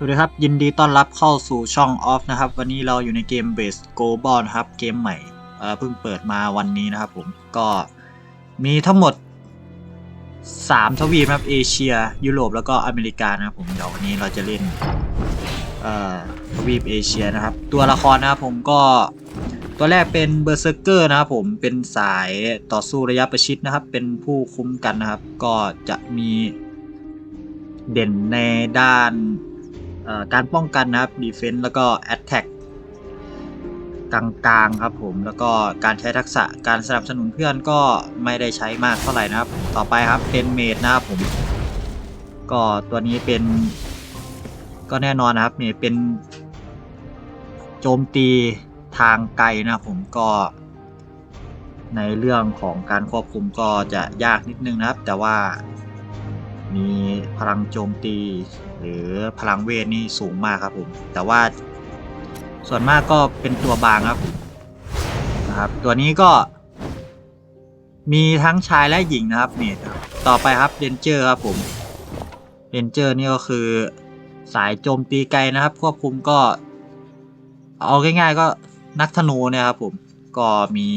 สวัสดีครับ ยินดีต้อนรับเข้าสู่ช่องออฟนะครับ วันนี้เราอยู่ในเกม Base Global นะครับ เกมใหม่เอ่อเพิ่งเปิดมาวันนี้นะครับผมก็มีทั้งหมด 3 ทวีปนะครับเอเชีย ยุโรปแล้วก็อเมริกานะครับผมเดี๋ยววันนี้เราจะเล่นเอ่อทวีปเอเชียนะครับ ตัวละครนะครับผมก็ตัวแรกเป็นเบอร์เซอร์เกอร์นะครับผมเป็นสายต่อสู้ระยะประชิดนะครับ เป็นผู้คุ้มกันนะครับ ก็จะมีเด่นในด้าน การป้องกันนะครับ defense แล้วก็ attack กลางๆครับผมแล้วก็การใช้ทักษะการสนับสนุนเพื่อนก็ไม่ได้ใช้มากเท่าไหร่นะครับ ต่อไปครับเป็นเมดนะครับผม ก็ตัวนี้เป็น ก็แน่นอนนะครับเมดเป็น โจมตีทางไกลนะครับผมก็ในเรื่องของการควบคุมก็จะยากนิดนึงนะครับ แต่ว่ามีพลังโจมตี หรือพลังเวทนี่สูงมากครับผม แต่ว่าส่วนมากก็เป็นตัวบางครับผมนะครับตัวนี้ก็ มีทั้งชายและหญิงนะครับเมดครับต่อไปครับเรนเจอร์ครับผมเรนเจอร์นี่ก็คือสายโจมตีไกลนะครับ ควบคุมก็ เอาง่ายๆก็นักธนูเนี่ยครับผมก็มี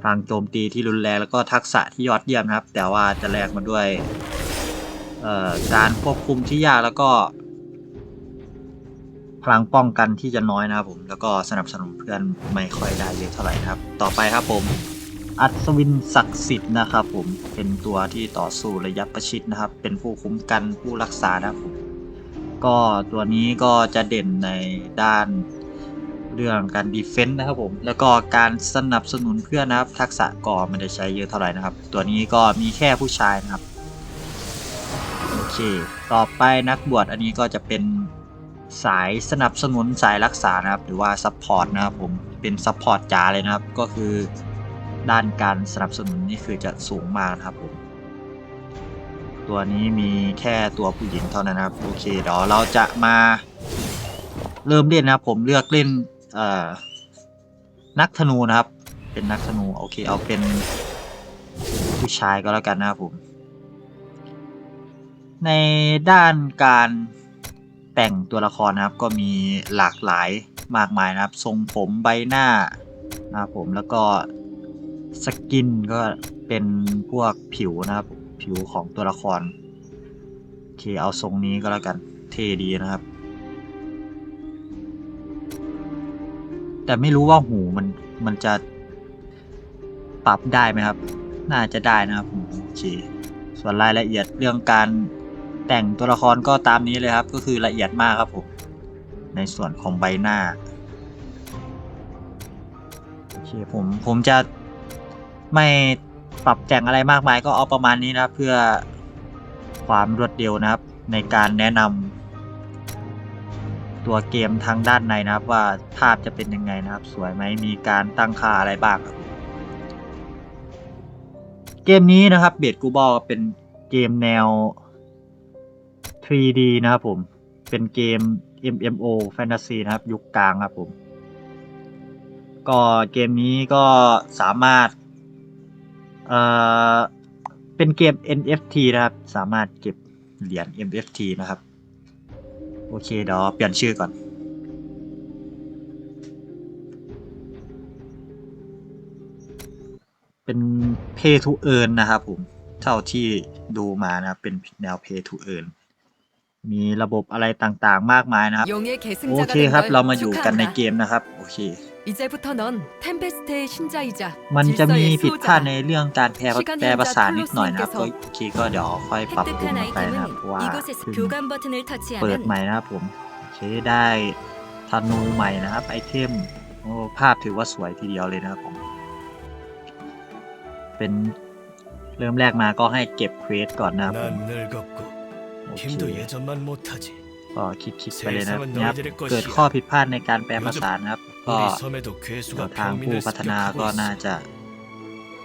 พลังโจมตีที่รุนแรงแล้วก็ทักษะที่ยอดเยี่ยมนะครับ แต่ว่าจะแลกมาด้วย การควบคุมที่ยากแล้วก็ พลังป้องกันที่จะน้อยนะครับผมแล้วก็สนับสนุนเพื่อนไม่ค่อยได้เยอะเท่าไหร่นะครับ ต่อไปครับผม อัศวินศักดิ์สิทธิ์นะครับผมเป็นตัวที่ต่อสู้ระยะประชิดนะครับ เป็นผู้คุ้มกันผู้รักษานะครับผมก็ตัวนี้ก็จะเด่นในด้านเรื่องการดีเฟนต์นะครับผมแล้วก็การสนับสนุนเพื่อนนะครับ ทักษะก็ไม่ได้ใช้เยอะเท่าไหร่นะครับ ตัวนี้ก็มีแค่ผู้ชายนะครับ เค ต่อไปนักบวชอันนี้ก็จะเป็นสายสนับสนุนสายรักษานะครับ หรือว่าซัพพอร์ตนะครับผมเป็นซัพพอร์ตจ๋าเลยนะครับ ก็คือด้านการสนับสนุนนี่คือจะสูงมากนะครับผม ตัวนี้มีแค่ตัวผู้หญิงเท่านั้นนะครับ โอเคเดี๋ยวเราจะมาเริ่มเล่นนะครับ ผมเลือกเล่นเอ่อนักธนูนะครับ เป็นนักธนูโอเคเอาเป็นผู้ชายก็แล้วกันนะครับผม ในด้านการแต่งตัวละครนะครับ ก็มีหลากหลายมากมายนะครับ ทรงผมใบหน้านะครับผมแล้วก็สกินก็เป็นพวกผิวนะครับ ผิวของตัวละครโอเคเอาทรงนี้ก็แล้วกันเท่ดีนะครับ แต่ไม่รู้ว่าหูมันมันจะปรับได้ไหมครับ น่าจะได้นะครับผมโอเคส่วนรายละเอียดเรื่องการ แต่งตัวละครก็ตามนี้เลยครับ ก็คือละเอียดมากครับผม ในส่วนของใบหน้าโอเคผมผมจะไม่ปรับแต่งอะไรมากมายก็เอาประมาณนี้นะเพื่อความรวดเร็วนะครับ ในการแนะนำตัวเกมทางด้านในนะครับ ว่าภาพจะเป็นยังไงนะครับ สวยไหมมีการตั้งค่าอะไรบ้างครับเกมนี้นะครับเบดกูบอลเป็นเกมแนว 3D นะครับผม เป็นเกม MMO Fantasy นะครับ ยุคกลางครับผม ก็เกมนี้ก็สามารถ เอ่อ เป็นเกม NFT นะครับ สามารถเก็บเหรียญ NFT นะครับ โอเคเดี๋ยวเปลี่ยนชื่อก่อนเป็น Pay to Earn นะครับผม เท่าที่ดูมานะเป็นแนว Pay to Earn มีระบบอะไรต่างๆ มากมายนะครับ 용의 โอ 계승자가 เคครับ เรามาอยู่กันในเก 축하한다. มนะครับ โอเค 이제부터 넌 템페스트의 신자이자 มันจะมี 질서의 ผิดพลาดใน 수호자다. เรื่องการแปล 시간 แปลภาษา 현자 นิดหน่อยนะครับก็ 플로스님께서 โอเคก็เดี๋ยวค่อยปรับปรุง 획득한 กันไปนะครับเพราะว่า 아이템은 이곳에서 เพิ่ง 교관 버튼을 เปิด 터치하면 ใหม่นะครับผม โอเคได้ธนูใหม่นะครับ ไอเทม โอ้ภาพถือว่าสวยทีเดียวเลยนะครับผม เป็นเริ่มแรกมาก็ให้เก็บเควสก่อนนะครับผม 난 늙었고 โอเค 힘도 예전만 못하지. ก็คิดคิดไปเลยนะครับ 세상은 นะครับ 너희들의 것이야. เกิดข้อผิดพลาดในการแปลภาษานะครับ ก็ 우리 섬에도 เดี๋ยว 괴수가 ทางผู้ 평민을 พัฒนาก็ 습격하고 น่า 있어. จะ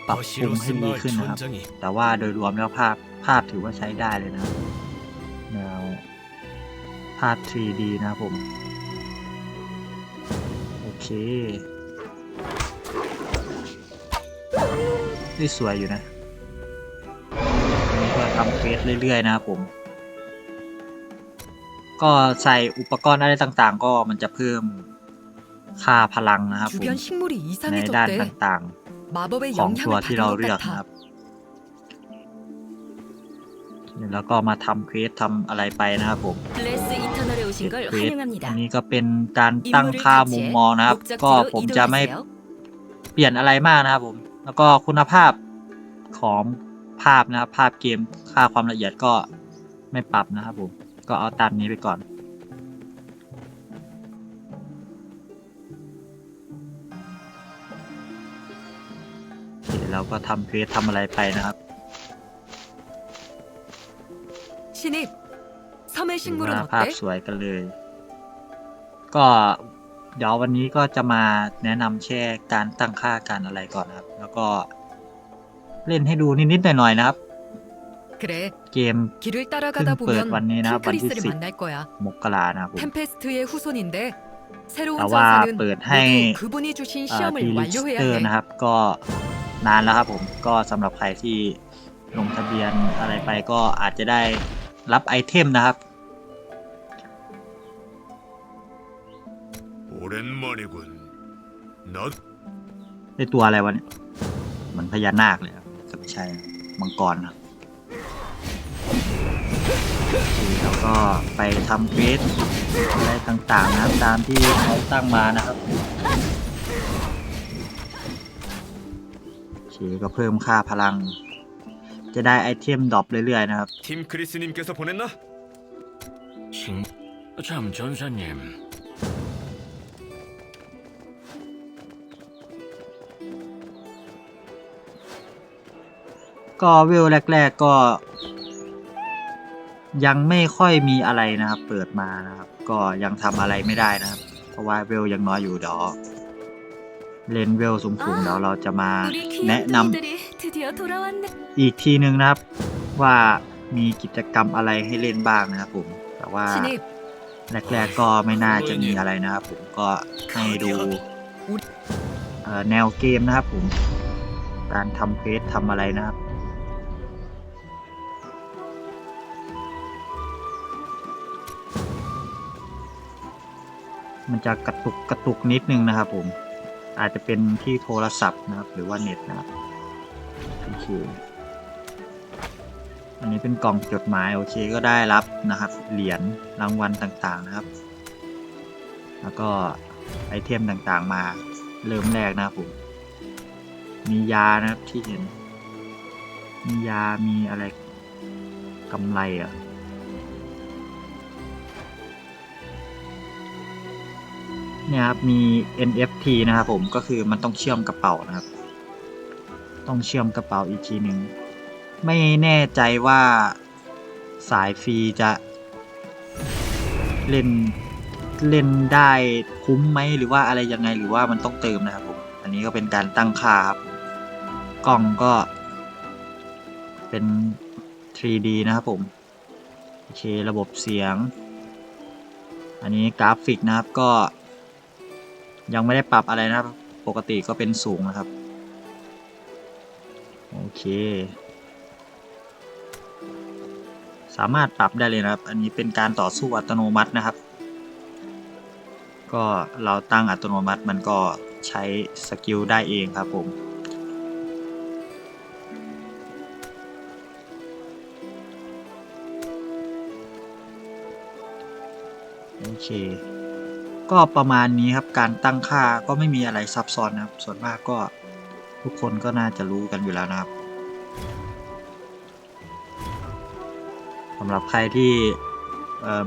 ปรับปรุงให้ 버시로스 ดี 마을 ขึ้นนะครับ 촌장이 แต่ว่าโดยรวมแล้วภาพภาพถือว่าใช้ได้เลยนะครับแนวภาพ 3D นะครับผม โอเคนี่สวยอยู่นะอันนี้ก็ทำเฟสเรื่อยๆนะครับผม ก็ใส่อุปกรณ์อะไรต่างๆ ก็มันจะเพิ่มค่าพลังนะครับในด้านต่างๆ ของตัวที่เราเลือกนะครับแล้วก็มาทำเควสทำอะไรไปนะครับผมเควสอันนี้ก็เป็นการตั้งค่ามุมมองนะครับ ก็ผมจะไม่เปลี่ยนอะไรมากนะครับผม แล้วก็คุณภาพของภาพนะครับ ภาพเกมค่าความละเอียดก็ไม่ปรับนะครับผม ก็เอาตามนี้ไปก่อนเราก็ทำเควสทำอะไรไปนะครับชินิบซาเมชิงบุรุภาพสวยกันเลย ก็เดี๋ยววันนี้ก็จะมาแนะนำแช่การตั้งค่าการอะไรก่อนครับ แล้วก็เล่นให้ดูนิดๆหน่อยๆนะครับ 그래, เกม 길을 따라가다 큰 뿔, 보면 왔네나, 킹크리스를 반드시. 만날 거야. มกรานะครับผม 템페스트의 후손인데 새로운 나와 전사는 ปิดให้ 모두 그분이 주신 อ่า 시험을 ทีลิส 완료해야 เตอร์ 해. นะครับ ก็นานแล้วครับผม ก็สำหรับใครที่ลงทะเบียนอะไรไปก็อาจจะได้รับไอเทมนะครับ 오랜만이군. 너 ได้ตัวอะไรวะเนี่ยเหมือนพญานาคเลยครับจะไม่ใช่นะมังกรนะโอเค แล้วก็ไปทำเควสอะไรต่างๆนะครัตามที่เขาตั้งมานะครับชีก็เพิ่มค่าพลัง จะได้ไอเทมดรอปเรื่อยๆนะครับทีมคริสนิมเกสพนนะชิงชามจอนชันเยมก็วิวแรก ๆ ก็ ยังไม่ค่อยมีอะไรนะครับ เปิดมานะครับ ก็ยังทำอะไรไม่ได้นะครับ เพราะว่าเวลยังน้อยอยู่เดี๋เลนเวลสูงๆเดี๋ยวเราจะมาแนะนำอีกทีหนึ่งนะครับ ว่ามีกิจกรรมอะไรให้เล่นบ้างนะครับผม แต่ว่าแรกๆก็ไม่น่าจะมีอะไรนะครับ ผมก็ให้ดูแนวเกมนะครับผม การทำเพจทำอะไรนะครับ มันจะกระตุกกระตุกนิดนึงนะครับผม อาจจะเป็นที่โทรศัพท์นะครับ หรือว่าเน็ตนะครับโอเคอันนี้เป็นกล่องจดหมายโอเคก็ได้รับนะครับ เหรียญรางวัลต่างๆนะครับ แล้วก็ไอเทมต่างๆมาเริ่มแรกนะครับผม มียานะครับที่เห็น มียามีอะไรกำไรเหรอะ เนี่ยครับมี NFT นะครับผมก็คือมันต้องเชื่อมกระเป๋านะครับ ต้องเชื่อมกระเป๋าอีกทีหนึ่งไม่แน่ใจว่าสายฟรีจะ เล่นเล่นได้คุ้มไหมหรือว่าอะไรยังไงหรือว่ามันต้องเติมนะครับผมอันนี้ก็เป็นการตั้งค่าครับกล้องก็ เป็น 3D นะครับผมโอเคระบบเสียง อันนี้กราฟิกนะครับก็ ยังไม่ได้ปรับอะไรนะครับ ปกติก็เป็นสูงนะครับ โอเค สามารถปรับได้เลยนะครับ อันนี้เป็นการต่อสู้อัตโนมัตินะครับ ก็เราตั้งอัตโนมัติมันก็ใช้สกิลได้เองครับผมโอเค ก็ประมาณนี้ครับการตั้งค่าก็ไม่มีอะไรซับซ้อนนะครับ ส่วนมากก็ทุกคนก็น่าจะรู้กันอยู่แล้วนะครับสำหรับใครที่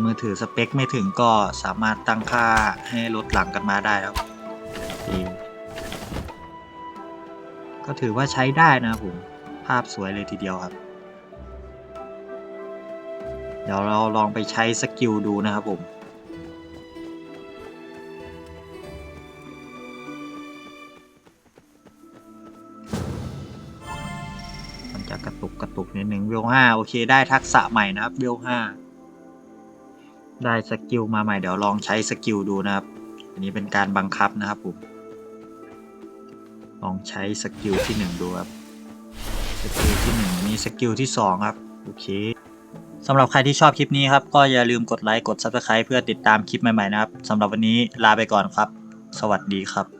มือถือสเปคไม่ถึงก็สามารถตั้งค่าให้ลดหลังกันมาได้ครับก็ถือว่าใช้ได้นะผม ภาพสวยเลยทีเดียวครับ เดี๋ยวเราลองไปใช้สกิลดูนะครับผม กกระตุกนิดนึงเวลห้าโอเคได้ทักษะใหม่นะครับเวลห้าได้สกิลมาใหม่เดี๋ยวลองใช้สกิลดูนะครับ อันนี้เป็นการบังคับนะครับผมลองใช้สกิลที่หนึ่งดูครับสกิลที่หนึ่งมีสกิลที่สองครับโอเคสำหรับใครที่ชอบคลิปนี้ครับ ก็อย่าลืมกดไลค์กด Subscribe เพื่อติดตามคลิปใหม่ๆนะครับสำหรับวันนี้ลาไปก่อนครับ สวัสดีครับ